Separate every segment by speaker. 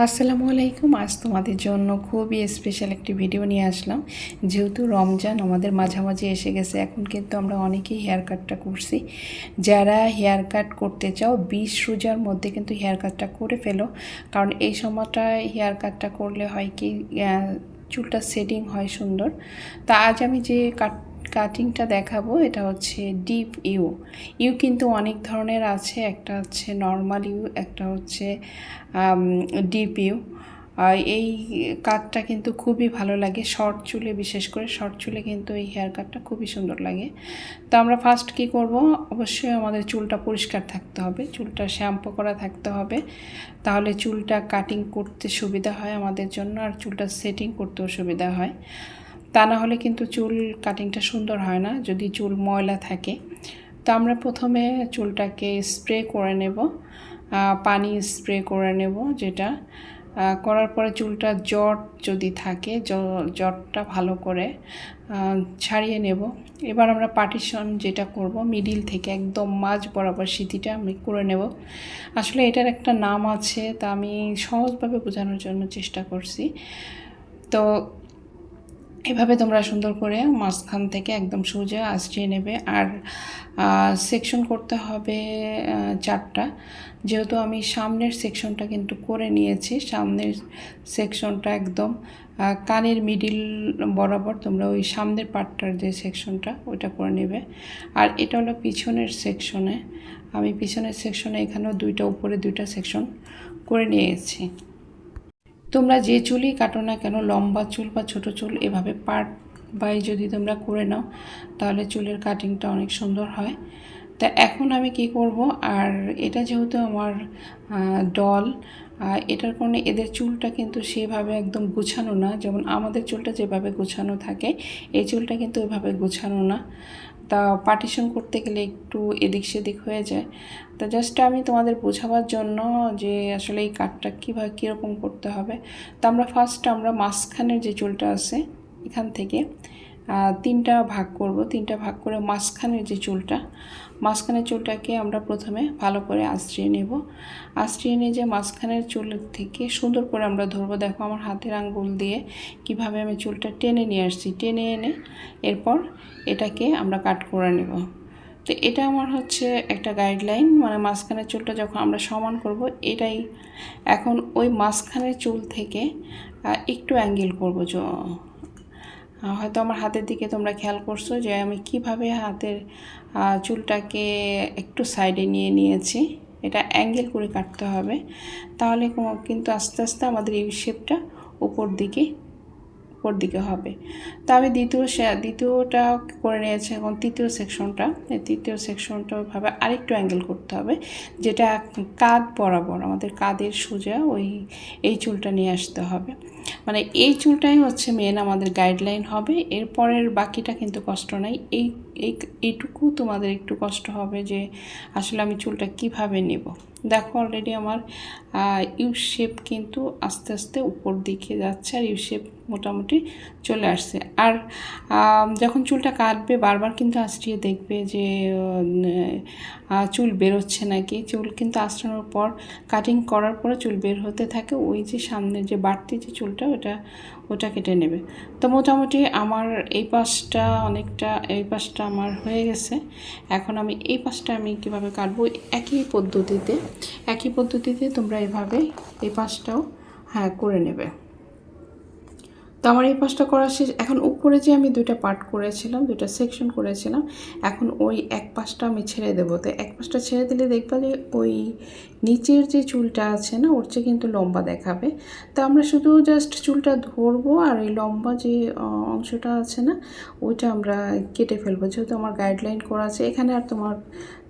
Speaker 1: আসসালামু আলাইকুম। আজ তোমাদের জন্য খুবই স্পেশাল একটি ভিডিও নিয়ে আসলাম। যেহেতু রমজান আমাদের মাঝামাঝি এসে গেছে, এখন কিন্তু আমরা অনেকেই হেয়ার কাটটা করছি। যারা হেয়ার কাট করতে চাও, বিশ রোজার মধ্যে কিন্তু হেয়ার কাটটা করে ফেলো। কারণ এই সময়টা হেয়ার কাটটা করলে হয় কি চুলটা সেটিং হয় সুন্দর। তা আজ আমি যে কাট কাটিংটা দেখাবো, এটা হচ্ছে ডিপ ইউ ইউ কিন্তু অনেক ধরনের আছে, একটা হচ্ছে নর্মাল ইউ একটা হচ্ছে ডিপ ইউ এই কাটটা কিন্তু খুবই ভালো লাগে শর্ট চুলে, বিশেষ করে শর্ট চুলে কিন্তু এই হেয়ার কাটটা খুবই সুন্দর লাগে। তো আমরা ফার্স্ট কি করব? অবশ্যই আমাদের চুলটা পরিষ্কার থাকতে হবে, চুলটা শ্যাম্পু করা থাকতে হবে। তাহলে চুলটা কাটিং করতে সুবিধা হয় আমাদের জন্য, আর চুলটা সেটিং করতেও সুবিধা হয়। তা না হলে কিন্তু চুল কাটিংটা সুন্দর হয় না, যদি চুল ময়লা থাকে। তো আমরা প্রথমে চুলটাকে স্প্রে করে নেব পানি স্প্রে করে নেব যেটা। করার পরে চুলটা জট যদি থাকে জটটা ভালো করে ছাড়িয়ে নেব। এবার আমরা পার্টিশন যেটা করব মিডিল থেকে একদম মাঝ বরাবর সিঁথিটা আমি করে নেব। আসলে এটার একটা নাম আছে, তা আমি সহজভাবে বোঝানোর জন্য চেষ্টা করছি। তো এভাবে তোমরা সুন্দর করে মাঝখান থেকে একদম সোজা আশ্রিয়ে নেবে। আর সেকশন করতে হবে চারটা। যেহেতু আমি সামনের সেকশনটা কিন্তু করে নিয়েছি, সামনের সেকশনটা একদম কানের মিডিল বরাবর তোমরা ওই সামনের পার্টটার যে সেকশনটা ওইটা করে নেবে। আর এটা হলো পিছনের সেকশনে আমি পিছনের সেকশনে এখানেও দুইটা, উপরে দুইটা সেকশন করে নিয়েছি। তোমরা যে চুলই কাটো না কেন, লম্বা চুল বা ছোট চুল এভাবে পার্ট বাই যদি তোমরা করে নাও, তাহলে চুলের কাটিংটা অনেক সুন্দর হয়। তা এখন আমি কি করব? আর এটা যেহেতু আমার ডল এটার কারণে এদের চুলটা কিন্তু সেভাবে একদম গুছানো না। যেমন আমাদের চুলটা যেভাবে গুছানো থাকে, এই চুলটা কিন্তু ওইভাবে গুছানো না। তা পার্টিশন করতে গেলে একটু এদিক সেদিক হয়ে যায়। তা জাস্ট আমি তোমাদের বোঝাবার জন্য যে আসলে এই কাটটা কীভাবে কীরকম করতে হবে। তা আমরা ফার্স্ট আমরা মাঝখানের যে চুলটা আছে, এখান থেকে তিনটা ভাগ করব। তিনটা ভাগ করে মাঝখানের যে চুলটা, মাঝখানের চুলটাকে আমরা প্রথমে ভালো করে আশ্রিয়ে নেব। আশ্রিয়ে নিয়ে যে মাঝখানের চুল থেকে সুন্দর করে আমরা ধরবো। দেখো আমার হাতের আঙ্গুল দিয়ে কীভাবে আমি চুলটা টেনে নিয়ে আসছি। টেনে এনে এরপর এটাকে আমরা কাট করে নেব। তো এটা আমার হচ্ছে একটা গাইডলাইন মানে মাঝখানের চুলটা যখন আমরা সমান করব, এটাই এখন ওই মাঝখানের চুল থেকে একটু অ্যাঙ্গেল করব হয়তো আমার হাতের দিকে তোমরা খেয়াল করছ যে আমি কীভাবে হাতের চুলটাকে একটু সাইডে নিয়ে নিয়েছি। এটা অ্যাঙ্গেল করে কাটতে হবে। তাহলে কিন্তু আস্তে আস্তে আমাদের এই শেপটা উপর দিকে উপর দিকে হবে। তা আমি দ্বিতীয় দ্বিতীয়টা করে নিয়েছি এখন তৃতীয় সেকশনটা তৃতীয় সেকশনটা ওইভাবে আরেকটু অ্যাঙ্গেল করতে হবে, যেটা কাঁধ বরাবর, আমাদের কাঁধের সোজা ওই, এই চুলটা নিয়ে আসতে হবে। মানে এই চুলটাই হচ্ছে মেন আমাদের গাইডলাইন হবে। এরপরের বাকিটা কিন্তু কষ্ট নাই। এই, এইটুকু তোমাদের একটু কষ্ট হবে যে আসলে আমি চুলটা কীভাবে নেব। দেখো অলরেডি আমার ইউ শেপ কিন্তু আস্তে আস্তে উপর দিকে যাচ্ছে আর ইউ শেপ মোটামুটি চলে আসছে। আর যখন চুলটা কাটবে বারবার কিন্তু আশ্রিয়ে দেখবে যে চুল বেরোচ্ছে নাকি। চুল কিন্তু আশ্রানোর পর কাটিং করার পরে চুল বের হতে থাকে, ওই যে সামনের যে বাড়তি যে চুলটা, ওটা ওটা কেটে নেবে। তো মোটামুটি আমার এই পাশটা অনেকটা, এই পাশটা আমার হয়ে গেছে। এখন আমি এই পাশটা আমি কীভাবে কাটবো? একই পদ্ধতিতে একই পদ্ধতিতে তোমরা এভাবে এই পাশটাও হ্যাঁ করে নেবে। তো আমার এই পাশটা করা শেষ। এখন উপরে যে আমি দুইটা পার্ট করেছিলাম, দুইটা সেকশন করেছিলাম, এখন ওই এক পাশটা আমি ছেড়ে দেবো। তো এক পাশটা ছেড়ে দিলে দেখবা যে ওই নিচের যে চুলটা আছে না, ওর চেয়ে কিন্তু লম্বা দেখাবে। তো আমরা শুধু জাস্ট চুলটা ধরবো আর ওই লম্বা যে অংশটা আছে না, ওইটা আমরা কেটে ফেলব। যেহেতু আমার গাইডলাইন করা আছে, এখানে আর তোমার,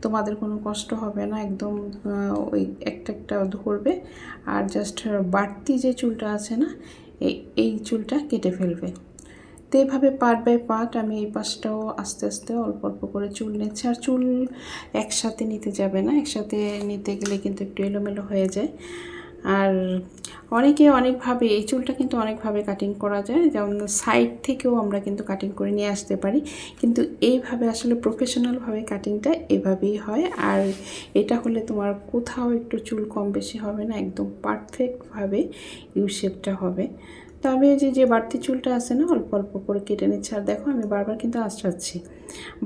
Speaker 1: তোমাদের কোনো কষ্ট হবে না, একদম ওই একটা একটা ধরবে। আর জাস্ট বাড়তি যে চুলটা আছে না এই চুলটা কেটে ফেলবে। তো এইভাবে পার্ট বাই পার্ট আমি এই পাশটাও আস্তে আস্তে অল্প অল্প করে চুল নিচ্ছি। আর চুল একসাথে নিতে যাবে না, একসাথে নিতে গেলে কিন্তু একটু এলোমেলো হয়ে যায়। আর অনেকে অনেকভাবে, এই চুলটা কিন্তু অনেকভাবে কাটিং করা যায়। যেমন সাইড থেকেও আমরা কিন্তু কাটিং করে নিয়ে আসতে পারি। কিন্তু এইভাবে আসলে প্রফেশনালভাবে কাটিংটা এভাবেই হয়। আর এটা হলে তোমার কোথাও একটু চুল কম বেশি হবে না, একদম পারফেক্টভাবে ইউ শেপটা হবে। তো আমি যে যে বাড়তি চুলটা আছে না, অল্প অল্প করে কেটে নিচ্ছি। আর দেখো, আমি বারবার কিন্তু আশ্রাচ্ছি।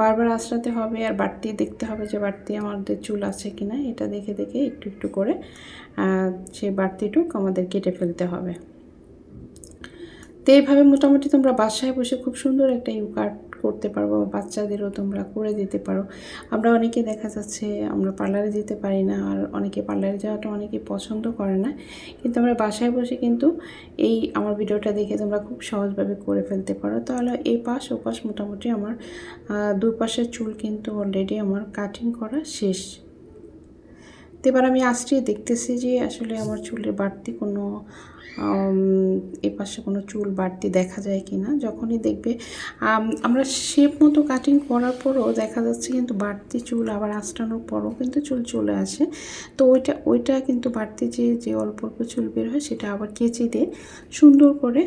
Speaker 1: বারবার আশ্রাতে হবে আর বাড়তি দেখতে হবে যে, বাড়তি আমাদের চুল আছে কি না এটা দেখে দেখে একটু একটু করে সেই বাড়তিটুক আমাদের কেটে ফেলতে হবে। তো এইভাবে মোটামুটি তোমরা বাসায় বসে খুব সুন্দর একটা ইউ কাট করতে পারো বা বাচ্চাদেরও তোমরা করে দিতে পারো। আমরা অনেকে দেখা যাচ্ছে আমরা পার্লারে যেতে পারি না আর অনেকে পার্লারে যাওয়াটা অনেকে পছন্দ করে না। কিন্তু আমরা বাসায় বসে কিন্তু এই আমার ভিডিওটা দেখে তোমরা খুব সহজভাবে করে ফেলতে পারো। তাহলে এই পাশ ও পাশ মোটামুটি আমার দুই পাশের চুল কিন্তু অলরেডি আমার কাটিং করা শেষ। এবার আমি আশ্রিয়ে দেখতেছি যে আসলে আমার চুলের বাড়তি কোনো এ পাশে কোনো চুল বাড়তি দেখা যায় কি না যখনই দেখবে আমরা শেপ মতো কাটিং করার পরও দেখা যাচ্ছে কিন্তু বাড়তি চুল আবার আঁচড়ানোর পরও কিন্তু চুল চলে আসে। তো ওইটা ওইটা কিন্তু বাড়তি যে যে অল্প অল্প চুল বের হয় সেটা আবার কেচি দিয়ে সুন্দর করে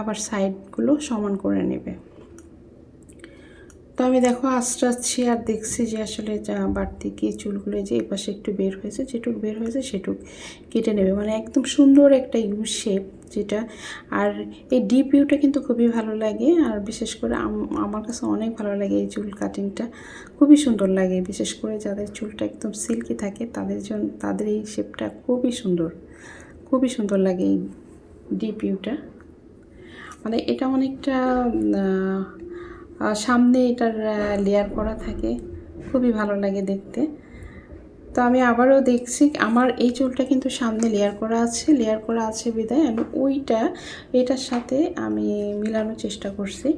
Speaker 1: আবার সাইডগুলো সমান করে নেবে। তো আমি দেখো, আশ্রাচ্ছি আর দেখছি যে আসলে যা বাড়তি কি চুলগুলো যে এই পাশে একটু বের হয়েছে, যেটুক বের হয়েছে সেটুক কেটে নেবে। মানে একদম সুন্দর একটা ইউ শেপ যেটা। আর এই ডিপ ইউটা কিন্তু খুবই ভালো লাগে, আর বিশেষ করে আমার কাছে অনেক ভালো লাগে এই চুল কাটিংটা খুবই সুন্দর লাগে, বিশেষ করে যাদের চুলটা একদম সিল্কি থাকে, তাদের জন্য তাদের এই শেপটা খুবই সুন্দর। খুবই সুন্দর লাগে এই ডিপ ইউটা মানে এটা অনেকটা সামনে এটার লেয়ার করা থাকে। খুবই ভালো লাগে দেখতে। তো আমি আবারও দেখছি, আমার এই চুলটা কিন্তু সামনে লেয়ার করা আছে লেয়ার করা আছে বিদায়। আমি ওইটা, এটার সাথে আমি মিলানোর চেষ্টা করছি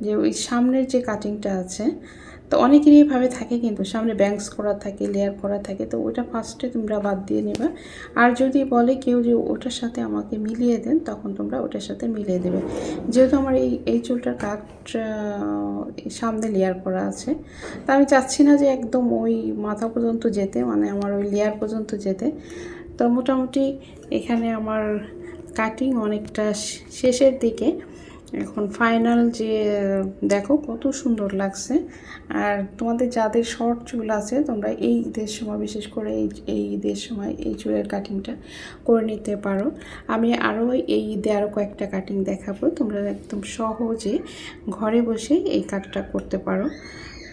Speaker 1: যে ওই সামনের যে কাটিংটা আছে তো অনেকেরই এইভাবে থাকে কিন্তু, সামনে ব্যাংকস করা থাকে লেয়ার করা থাকে, তো ওটা ফার্স্টে তোমরা বাদ দিয়ে নেবে। আর যদি বলে কেউ যে ওটার সাথে আমাকে মিলিয়ে দেন, তখন তোমরা ওটার সাথে মিলিয়ে দেবে। যেহেতু আমার এই এই চুলটার কাট সামনে লেয়ার করা আছে, তা আমি চাচ্ছি না যে একদম ওই মাথা পর্যন্ত যেতে মানে আমার ওই লেয়ার পর্যন্ত যেতে। তো মোটামুটি এখানে আমার কাটিং অনেকটা শেষের দিকে। এখন ফাইনাল যে, দেখো কত সুন্দর লাগছে। আর তোমাদের যাদের শর্ট চুল আছে, তোমরা এই ঈদের সময়, বিশেষ করে এই এই ঈদের সময় এই চুলের কাটিংটা করে নিতে পারো। আমি আরও এই ঈদে আরও কয়েকটা কাটিং দেখাবো। তোমরা একদম সহজে ঘরে বসে এই কাটটা করতে পারো।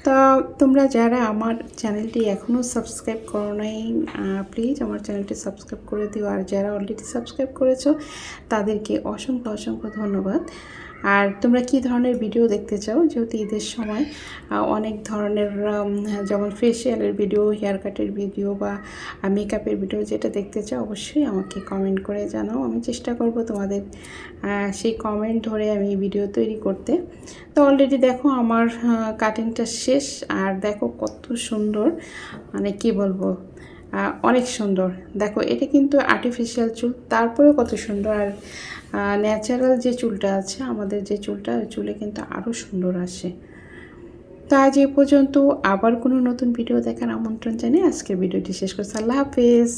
Speaker 1: তা তোমরা যারা আমার চ্যানেলটি এখনও সাবস্ক্রাইব করো নাই প্লিজ আমার চ্যানেলটি সাবস্ক্রাইব করে দিও। আর যারা অলরেডি সাবস্ক্রাইব করেছ, তাদেরকে অসংখ্য অসংখ্য ধন্যবাদ। আর তোমরা কি ধরনের ভিডিও দেখতে চাও? যেহেতু ঈদের সময় অনেক ধরনের যেমন ফেসিয়ালের ভিডিও হেয়ার কাটের ভিডিও বা মেকআপের ভিডিও যেটা দেখতে চাও, অবশ্যই আমাকে কমেন্ট করে জানাও। আমি চেষ্টা করব তোমাদের সেই কমেন্ট ধরে আমি ভিডিও তৈরি করতে। তো অলরেডি দেখো আমার কাটিংটা শেষ। আর দেখো কত সুন্দর মানে কি বলব? অনেক সুন্দর। দেখো, এটা কিন্তু আর্টিফিশিয়াল চুল, তারপরেও কত সুন্দর। আর ন্যাচারাল যে চুলটা আছে, আমাদের যে চুলটা, ওই চুলে কিন্তু আরও সুন্দর আসে। তো আজ এ পর্যন্ত আবার কোনো নতুন ভিডিও দেখার আমন্ত্রণ জানিয়ে আজকের ভিডিওটি শেষ করছি। আল্লাহ হাফেজ।